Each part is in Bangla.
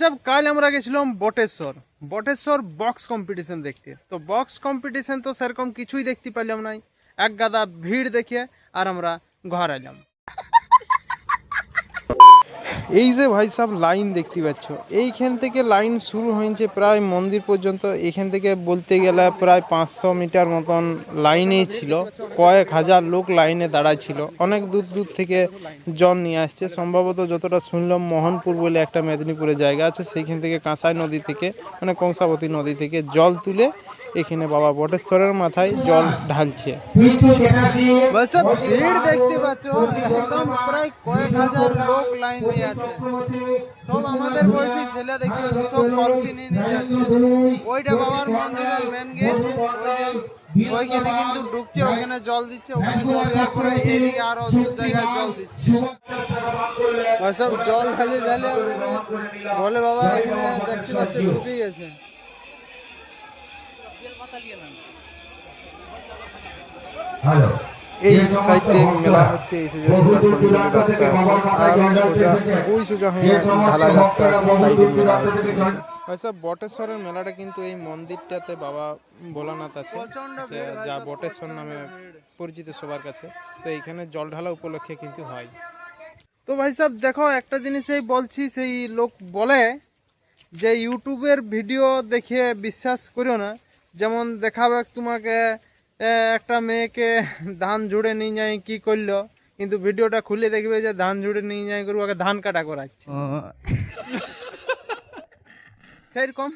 সাহেব, কাল আমরা গেছিলাম বটেশ্বর। বটেশ্বর বক্স কম্পিটিশন দেখতে। তো বক্স কম্পিটিশন তো সেরকম কিছুই দেখতে পাইলাম নাই। এক গাদা ভিড় দেখে আর আমরা ঘর এলাম এই যে ভাই সাহেব লাইন দেখতে পাচ্ছ, এইখান থেকে লাইন শুরু হয়েছে প্রায় মন্দির পর্যন্ত, এখান থেকে বলতে গেলে প্রায় পাঁচশো মিটার মতন লাইনেই ছিল, কয়েক হাজার লোক লাইনে দাঁড়ায় ছিল অনেক দূর দূর থেকে জল নিয়ে আসছে, সম্ভবত যতটা শুনলাম মোহনপুর বলে একটা মেদিনীপুরে জায়গা আছে, সেইখান থেকে কাঁসাই নদী থেকে মানে কংসাবতী নদী থেকে জল তুলে এখানে বাবা বটেশ্বরের মাথায় জল ঢালছে। ভিড় দেখতে পাচ্ছ, একদম প্রায় কয়েক হাজার লোক লাইন দিয়ে আছে। সব আমাদের বয়সী ছেলে দেখতে পাচ্ছ, সব কলসি নিয়ে যাচ্ছে। ওইটা বাবার মন্দিরের মেন গেট ওইখানে কিন্তু ঢুকছে, ওখানে জল দিচ্ছে, ওখানে জল দেওয়ার পরে জল দিচ্ছে। সব জল ঢালে, বলে বাবা এখানে দেখতে পাচ্ছ, ডুবে গেছে। এই সাইডে মেলা হচ্ছে এই সাইডে রাস্তা আর সোজা ওই সোজা হয়ে ঢালাই রাস্তা সাইডে মেলা হচ্ছে। আচ্ছা বটেশ্বরের মেলাটা কিন্তু এই মন্দিরটাতে বাবা ভোলানাথ আছে যা বটেশ্বর নামে পরিচিত সবার কাছে। তো এইখানে জল ঢালা উপলক্ষে কিন্তু হয়। তো ভাই সাহেব দেখো একটা জিনিসই বলছি সেই লোক বলে যে ইউটিউবের ভিডিও দেখে বিশ্বাস করিও না। যেমন দেখাবে তোমাকে একটা মেয়েকে ধান ঝুড়ে নিয়ে যায় কি করল? কিন্তু ভিডিওটা খুলে দেখবে যে ধান ঝুড়ে নিয়ে যায় করে ওকে ধান কাটা করাচ্ছে। সেইরকম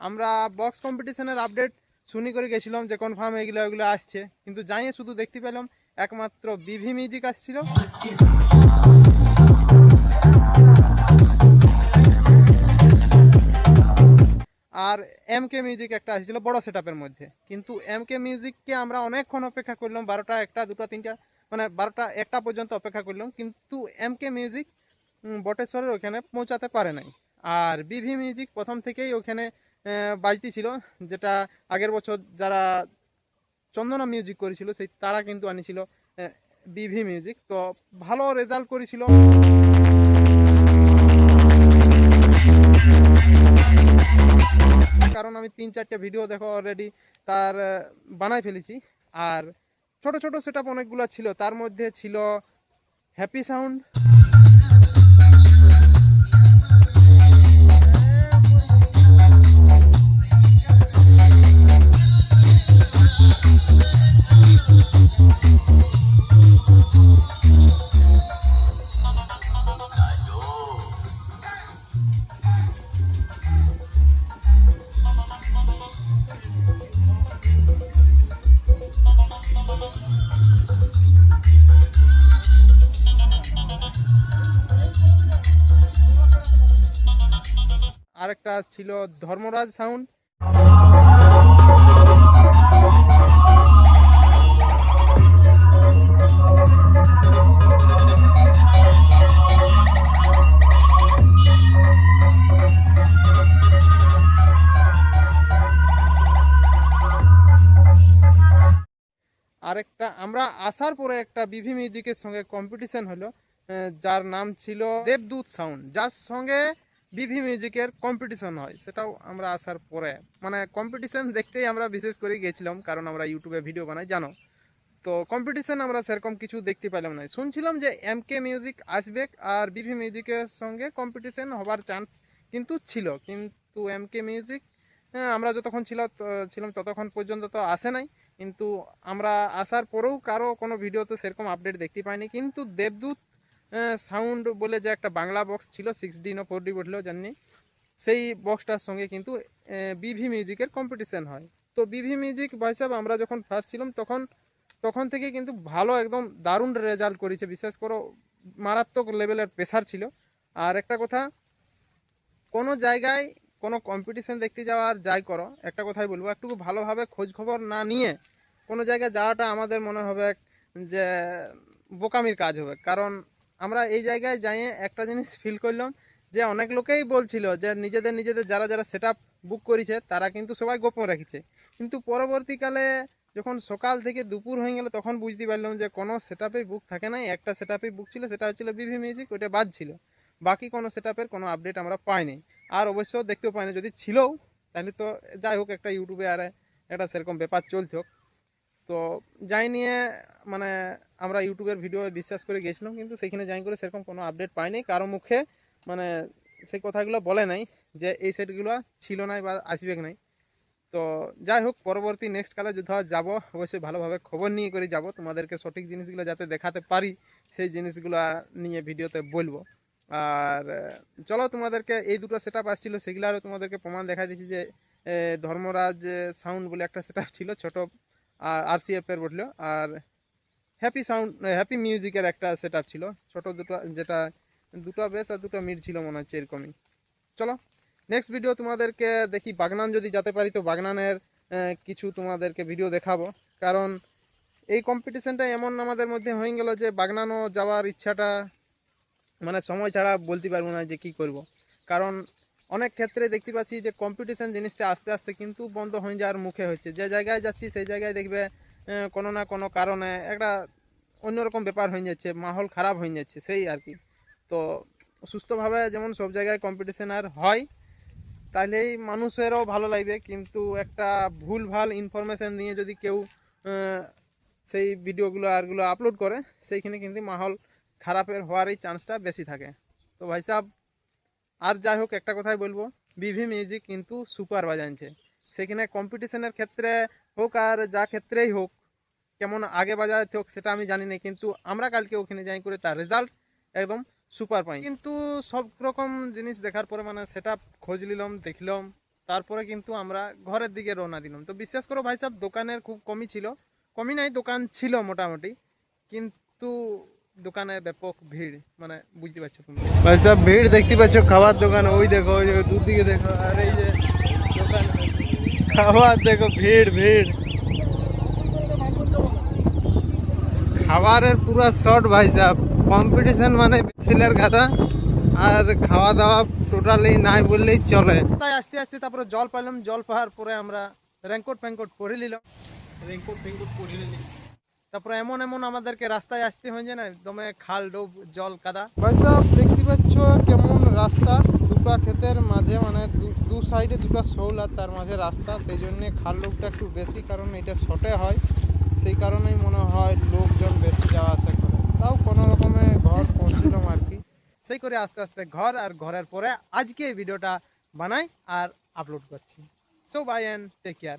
আমরা বক্স কম্পিটিশনের আপডেট শুনি করে গেছিলাম যে কনফার্ম এগুলো এগুলো আসছে। কিন্তু জানিয়ে শুধু দেখতে পেলাম একমাত্র বিভি মিউজিক আসছিল। আর এম কে মিউজিক একটা আসছিল বড় সেটআপের মধ্যে। কিন্তু এম কে মিউজিককে আমরা অনেকক্ষণ অপেক্ষা করলাম বারোটা একটা দুটো তিনটা মানে বারোটা একটা পর্যন্ত অপেক্ষা করলাম। কিন্তু এম কে মিউজিক বটেশ্বরের ওখানে পৌঁছাতে পারে নাই। আর বিভি মিউজিক প্রথম থেকেই ওখানে আহ, বাজতেছিল যেটা আগের বছর যারা চন্দনা মিউজিক করেছিল সেই তারা কিন্তু আনিছিল বিভি মিউজিক তো ভালো রেজাল্ট করেছিল। কারণ আমি তিন চারটে ভিডিও দেখো অলরেডি তার বানাই ফেলেছি। আর ছোট ছোট সেটআপ অনেকগুলো ছিল, তার মধ্যে ছিল হ্যাপি সাউন্ড আরেকটা ছিল ধর্মরাজ সাউন্ড আমরা আসার পরে একটা বিভি মিউজিকের সঙ্গে কম্পিটিশন হলো যার নাম ছিল দেবদূত সাউন্ড যার সঙ্গে বিভি মিউজিকের কম্পিটিশন হয়, সেটাও আমরা আসার পরে। মানে কম্পিটিশন দেখতেই আমরা বিশেষ করে গেছিলাম, কারণ আমরা ইউটিউবে ভিডিও বানাই, জানো? তো কম্পিটিশন আমরা সেরকম কিছু দেখতে পেলাম না। শুনছিলাম যে এম কে মিউজিক আসবে আর বিভি মিউজিকের সঙ্গে কম্পিটিশন হবার চান্স কিন্তু ছিল। কিন্তু এম কে মিউজিক আমরা যতক্ষণ ছিল ছিলাম ততক্ষণ পর্যন্ত তো আসে নাই। কিন্তু আমরা আসার পরেও কারও কোনো ভিডিওতে সেরকম আপডেট দেখতে পাইনি। কিন্তু দেবদূত সাউন্ড বলে যে একটা বাংলা বক্স ছিল সিক্স ডি না ফোর ডি বললেও জানি সেই বক্সটার সঙ্গে কিন্তু বিভি মিউজিকের কম্পিটিশন হয়। তো বিভি মিউজিক হিসাব আমরা যখন ফার্স্ট ছিলাম, তখন তখন থেকে কিন্তু ভালো একদম দারুণ রেজাল্ট করেছে। বিশেষ করে মারাত্মক লেভেলের প্রেশার ছিল। আর একটা কথা, কোনো জায়গায় কোনো কম্পিটিশান দেখতে যাওয়ার, যাই করো, একটা কথাই বলব একটু ভালোভাবে খোঁজ খবর না নিয়ে কোনো জায়গায় যাওয়াটা আমাদের মনে হবে যে বোকামির কাজ হবে। কারণ আমরা এই জায়গায় যাইয়ে একটা জিনিস ফিল করলাম যে অনেক লোকেই বলছিল যে নিজেদের নিজেদের যারা যারা সেট বুক করেছে তারা কিন্তু সবাই গোপন রেখেছে। কিন্তু পরবর্তীকালে যখন সকাল থেকে দুপুর হয়ে গেল তখন বুঝতে পারলাম যে কোনো সেট বুক থাকে নাই। একটা সেট বুক ছিল সেটা হচ্ছিল বিভি মিউজিক ওইটা বাদ ছিল। বাকি কোনো সেট কোনো আপডেট আমরা পাইনি। আর অবশ্য দেখতেও পাইনি। যদি ছিলও, তাহলে তো যাই হোক একটা ইউটিউবে আর একটা সেরকম ব্যাপার চলছে তো যাই নিয়ে মানে আমরা ইউটিউবের ভিডিও বিশ্বাস করে গেছিলাম, কিন্তু সেখানে যাই করে সেরকম কোনো আপডেট পাইনি। কারও মুখে মানে সেই কথাগুলো বলে নাই যে এই সেটগুলো ছিল নাই বা আসবে নাই। তো যাই হোক, পরবর্তী নেক্সট কালে যদি যাব, অবশ্যই ভালোভাবে খবর নিয়ে করে যাব। তোমাদেরকে সঠিক জিনিসগুলো যাতে দেখাতে পারি, সেই জিনিসগুলো নিয়ে ভিডিওতে বলব। আর, চলো তোমাদেরকে এই দুটো সেট আপ আসছিল, সেগুলো আরও তোমাদেরকে প্রমাণ দেখা দিচ্ছি যে ধর্মরাজ সাউন্ড বলে একটা সেট ছিল, ছোট আর সি এফের বলল আর হ্যাপি সাউন্ড হ্যাপি মিউজিকের একটা সেট ছিল। ছোট দুটো, যেটা দুটো বেস আর দুটো মিড ছিল মনে হচ্ছে এরকমই। চলো নেক্সট ভিডিও তোমাদেরকে দেখি। বাগনান যদি যেতে পারি, তো বাগনানের কিছু তোমাদেরকে ভিডিও দেখাবো। কারণ এই কম্পিটিশানটা এমন আমাদের মধ্যে হয়ে গেল যে, বাগনানও যাওয়ার ইচ্ছাটা মানে সময় ছাড়া বলতে পারব না যে কি করব। কারণ অনেক ক্ষেত্রে দেখতে পাচ্ছি যে কম্পিটিশন জিনিসটা আস্তে আস্তে কিন্তু বন্ধ হয়ে যাওয়ার মুখে হচ্ছে যে জায়গায় যাচ্ছি, সেই জায়গায় দেখবে কোনো না কোনো কারণে একটা অন্যরকম ব্যাপার হয়ে যাচ্ছে, মাহল খারাপ হয়ে যাচ্ছে, সেই আর কি। তো সুস্থভাবে যেমন সব জায়গায় কম্পিটিশন আর হয় তাহলেই মানুষেরও ভালো লাগবে। কিন্তু একটা ভুল, ভালো ইনফরমেশান নিয়ে যদি কেউ সেই ভিডিওগুলো আরগুলো আপলোড করে, সেইখানে কিন্তু মাহল খারাপের হওয়ারই চান্সটা বেশি থাকে। তো ভাই সাহেব আর যাই হোক, একটা কথাই বলব, বিভি মিউজিক কিন্তু সুপার বাজানছে সেখানে কম্পিটিশনের ক্ষেত্রে হোক আর যা ক্ষেত্রেই হোক, কেমন আগে বাজাতে হোক সেটা আমি জানি না, কিন্তু আমরা কালকে ওখানে যাই করে তার রেজাল্ট একদম সুপার পাই। কিন্তু সব রকম জিনিস দেখার পরে মানে সেটা খোঁজ নিলাম, দেখলাম, তারপরে কিন্তু আমরা ঘরের দিকে রওনা দিলাম। তো বিশ্বাস করো ভাই সাহেব, দোকানের খুব কমই ছিল, কমই নাই, দোকান ছিল মোটামুটি, কিন্তু দোকানে ব্যাপক ভিড় মানে বুঝতে পারছ তুমি। ভাই সাহেব ভিড় দেখতে পাচ্ছ খাবার দোকান ওই দেখো ওই দেখো দুদিকে দেখো আর এই যে দোকান। খাবার দেখো ভিড় ভিড়। খাবারের পুরো শর্ট ভাই সাহেব। কম্পিটিশন মানে ছেলের গাদা আর খাওয়া দাওয়া টোটালি নাই বললেই চলে। রাস্তায় আস্তে আস্তে তারপরে জল পাইলাম জল পাওয়ার পরে আমরা রেনকোট ফ্যানকোট পরে নিলাম। রেনকোট ফ্যানকোট পরে নিলাম। তারপরে এমন এমন আমাদেরকে রাস্তায় আসতে হয়ে যায় না একদমে খাল ডোব জল কাদা। সাহেব দেখতে পাচ্ছ কেমন রাস্তা? দুটা ক্ষেতের মাঝে মানে দু- দু সাইডে দুটো শোল আর তার মাঝে রাস্তা। সেই জন্যে খাল ডোবটা একটু বেশি কারণ এটা শর্টে হয়। সেই কারণেই মনে হয় লোকজন বেশি যাওয়া আসা করে। তাও কোনো রকমে ঘর পৌঁছিলাম আর কি। সেই করে আস্তে আস্তে ঘর আর ঘরের পরে আজকে এই ভিডিওটা বানাই আর আপলোড করছি। So bye and take care